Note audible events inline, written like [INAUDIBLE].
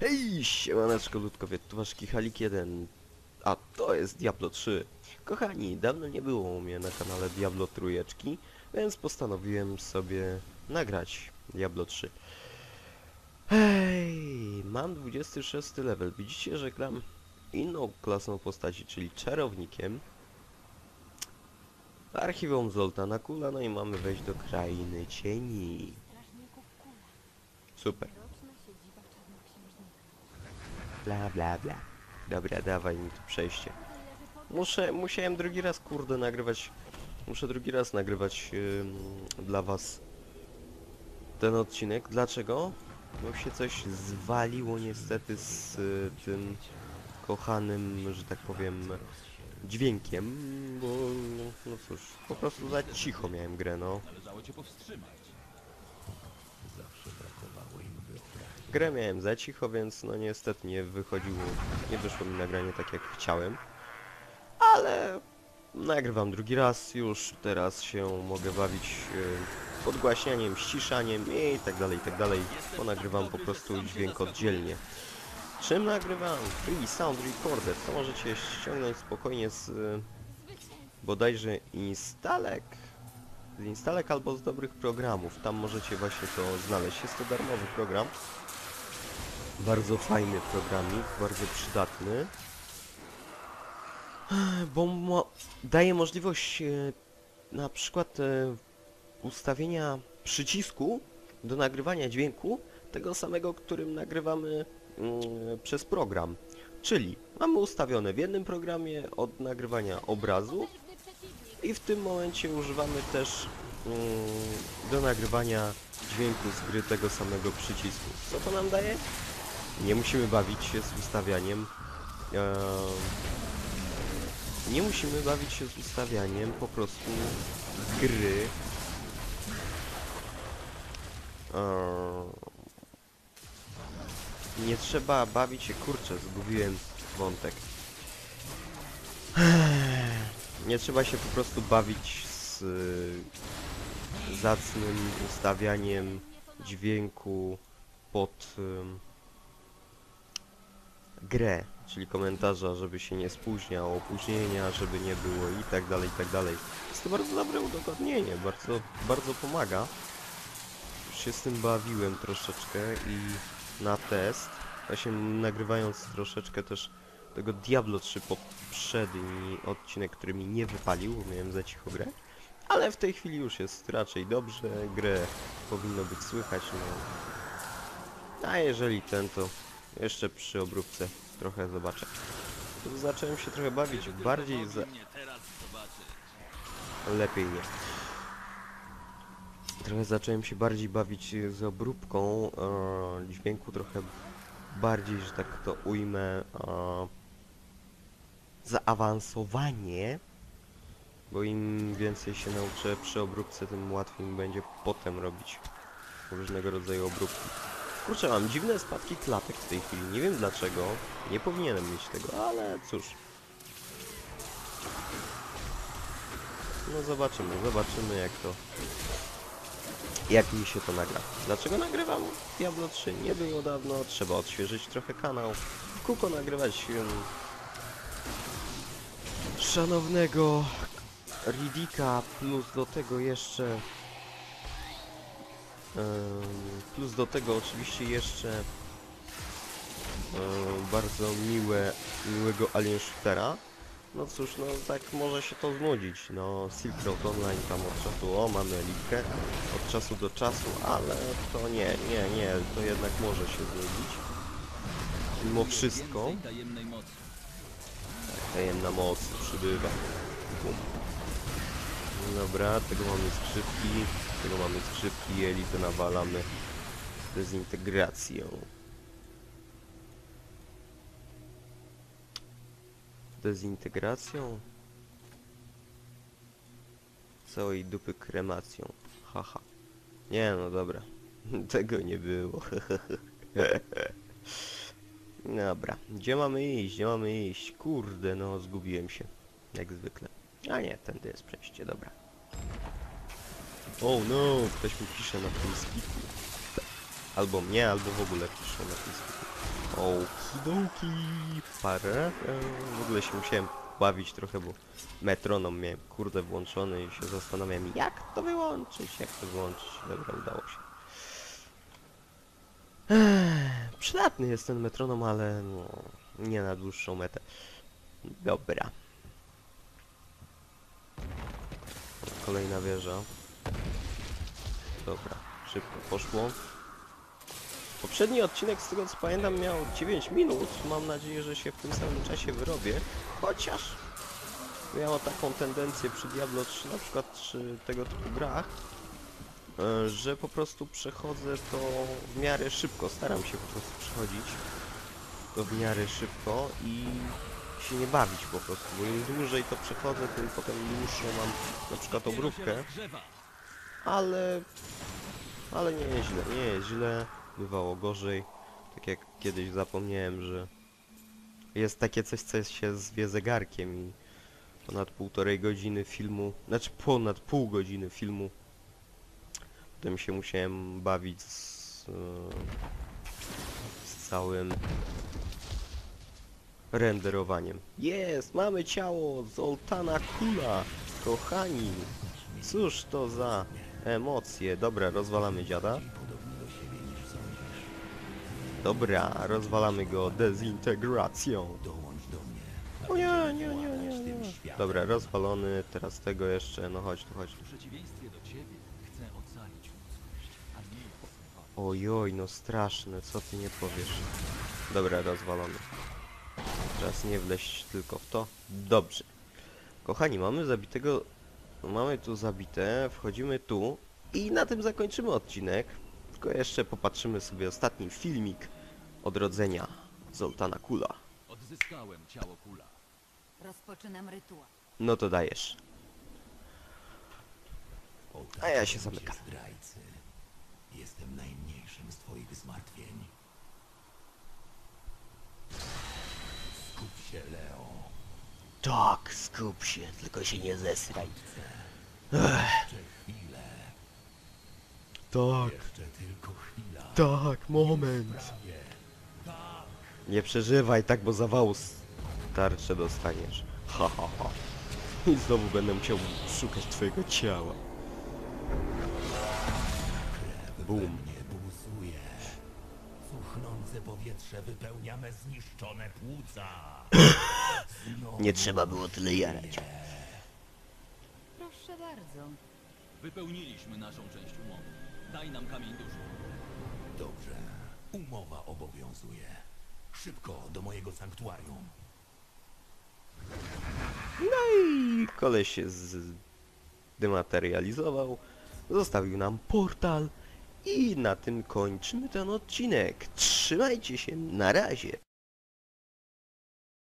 Hej, siemaneczko ludkowie, tu wasz Kichalik 1, a to jest Diablo 3. Kochani, dawno nie było u mnie na kanale Diablo trójeczki, więc postanowiłem sobie nagrać Diablo 3. Hej, mam 26 level, widzicie, że gram inną klasą postaci, czyli czarownikiem. Archiwum Zoltana Kula, no i mamy wejść do Krainy Cieni. Super. Bla bla bla. Dobra, dawaj mi tu przejście. Muszę, musiałem drugi raz, kurde, nagrywać. Muszę drugi raz nagrywać ym, dla was ten odcinek. Dlaczego? Bo się coś zwaliło niestety z y, tym kochanym, że tak powiem, dźwiękiem, bo no, no cóż, po prostu za cicho miałem grę, no. Grę miałem za cicho, więc no niestety nie wychodziło, nie wyszło mi nagranie tak jak chciałem. Ale nagrywam drugi raz, już teraz się mogę bawić e, podgłaśnianiem, ściszaniem i tak dalej, i tak dalej. Bo nagrywam po prostu dźwięk oddzielnie. Czym nagrywam? Free Sound Recorder. To możecie ściągnąć spokojnie z e, bodajże instalek. Z instalek albo z dobrych programów. Tam możecie właśnie to znaleźć. Jest to darmowy program. Bardzo fajny programik, bardzo przydatny. Bo daje możliwość e, na przykład e, ustawienia przycisku do nagrywania dźwięku tego samego, którym nagrywamy mm, przez program. Czyli mamy ustawione w jednym programie od nagrywania obrazu i w tym momencie używamy też mm, do nagrywania dźwięku z gry tego samego przycisku. Co to nam daje? Nie musimy bawić się z ustawianiem. em, nie musimy bawić się z ustawianiem po prostu gry. Em, nie trzeba bawić się, kurczę, zgubiłem wątek. Nie trzeba się po prostu bawić z zacnym ustawianiem dźwięku pod grę, czyli komentarza, żeby się nie spóźniał, opóźnienia, żeby nie było i tak dalej, i tak dalej. Jest to bardzo dobre udogodnienie, bardzo, bardzo pomaga. Już się z tym bawiłem troszeczkę i na test, właśnie nagrywając troszeczkę też tego Diablo 3 poprzedni odcinek, który mi nie wypalił, miałem za cicho grę. Ale w tej chwili już jest raczej dobrze, grę powinno być słychać, no. A jeżeli ten, to jeszcze przy obróbce trochę zobaczę. Tu zacząłem się trochę bawić bardziej za... Lepiej nie. Trochę zacząłem się bardziej bawić z obróbką e, dźwięku, trochę bardziej, że tak to ujmę, e, zaawansowanie, bo im więcej się nauczę przy obróbce, tym łatwiej mi będzie potem robić różnego rodzaju obróbki. Kurczę, mam dziwne spadki klatek w tej chwili, nie wiem dlaczego, nie powinienem mieć tego, ale cóż. No zobaczymy, zobaczymy jak to... Jak mi się to nagra. Dlaczego nagrywam Diablo 3? Nie było dawno, trzeba odświeżyć trochę kanał. W kółko nagrywać um, szanownego Ridika, plus do tego jeszcze... plus do tego oczywiście jeszcze bardzo miłe, miłego Alien Shootera. No cóż, no tak może się to znudzić. No Silk Road Online tam od czasu, o mamy elitkę, od czasu do czasu, ale to nie, nie, nie, to jednak może się znudzić. Mimo wszystko, mocy. tajemna moc przybywa. Bum. Dobra, tego mamy skrzypki, tego mamy skrzypki, elitę nawalamy dezintegracją. Dezintegracją? Całej dupy kremacją. Haha. Nie no dobra. [LAUGHS] Tego nie było. [LAUGHS] Dobra. Gdzie mamy iść? Gdzie mamy iść? Kurde no, zgubiłem się. Jak zwykle. A nie, tędy jest przejście, dobra. Oh no, ktoś mi pisze na tym spiku. Albo mnie, albo w ogóle pisze na tym spiku. Okidoki, parę. W ogóle się musiałem bawić trochę, bo metronom miałem kurde włączony i się zastanawiałem jak to wyłączyć, jak to wyłączyć. Dobra, udało się. Ech, przydatny jest ten metronom, ale no, nie na dłuższą metę. Dobra. Kolejna wieża. Dobra, szybko poszło. Poprzedni odcinek, z tego co pamiętam, miał 9 minut. Mam nadzieję, że się w tym samym czasie wyrobię. Chociaż miało taką tendencję przy Diablo 3, na przykład przy tego typu grach, e, że po prostu przechodzę to w miarę szybko. Staram się po prostu przechodzić to w miarę szybko i się nie bawić po prostu, bo im dłużej to przechodzę, tym potem dłuższą mam na przykład rozgrzewa. ale ale nie jest źle, nie jest źle, bywało gorzej. Tak jak kiedyś zapomniałem, że jest takie coś, co się zwie zegarkiem i ponad półtorej godziny filmu, znaczy ponad pół godziny filmu. Potem się musiałem bawić z, e, z całym renderowaniem. Jest, mamy ciało Zoltana Kula, kochani. Cóż to za emocje. Dobra, rozwalamy dziada. Dobra, rozwalamy go dezintegracją. O nie, nie, nie, nie, nie. Dobra, rozwalony, teraz tego jeszcze, no chodź tu, chodź tu. Ojoj, no straszne, co ty nie powiesz. Dobra, rozwalony. Teraz nie wleść tylko w to. Dobrze. Kochani, mamy zabitego... Mamy tu zabite, wchodzimy tu i na tym zakończymy odcinek. Tylko jeszcze popatrzymy sobie ostatni filmik odrodzenia Zoltana Kula. Odzyskałem ciało kula. Rozpoczynam rytuał. No to dajesz. A ja się zamykam. Zdrajcy. Jestem najmniejszym z twoich zmartwień. Skup się, Leo. Tak, skup się, tylko się nie zesraj. Tak, tak, moment. Nie przeżywaj tak, bo zawału tarczę dostaniesz. Ha, ha, ha. I znowu będę musiał szukać twojego ciała. Bum. Cuchnące powietrze wypełnia me zniszczone płuca. Znowu [LAUGHS] Nie trzeba było tyle jarać. Proszę bardzo. Wypełniliśmy naszą część umowy. Daj nam kamień duszy. Dobrze. Umowa obowiązuje. Szybko do mojego sanktuarium. No i koleś się z... dematerializował, zostawił nam portal i na tym kończymy ten odcinek. Trzymajcie się, na razie.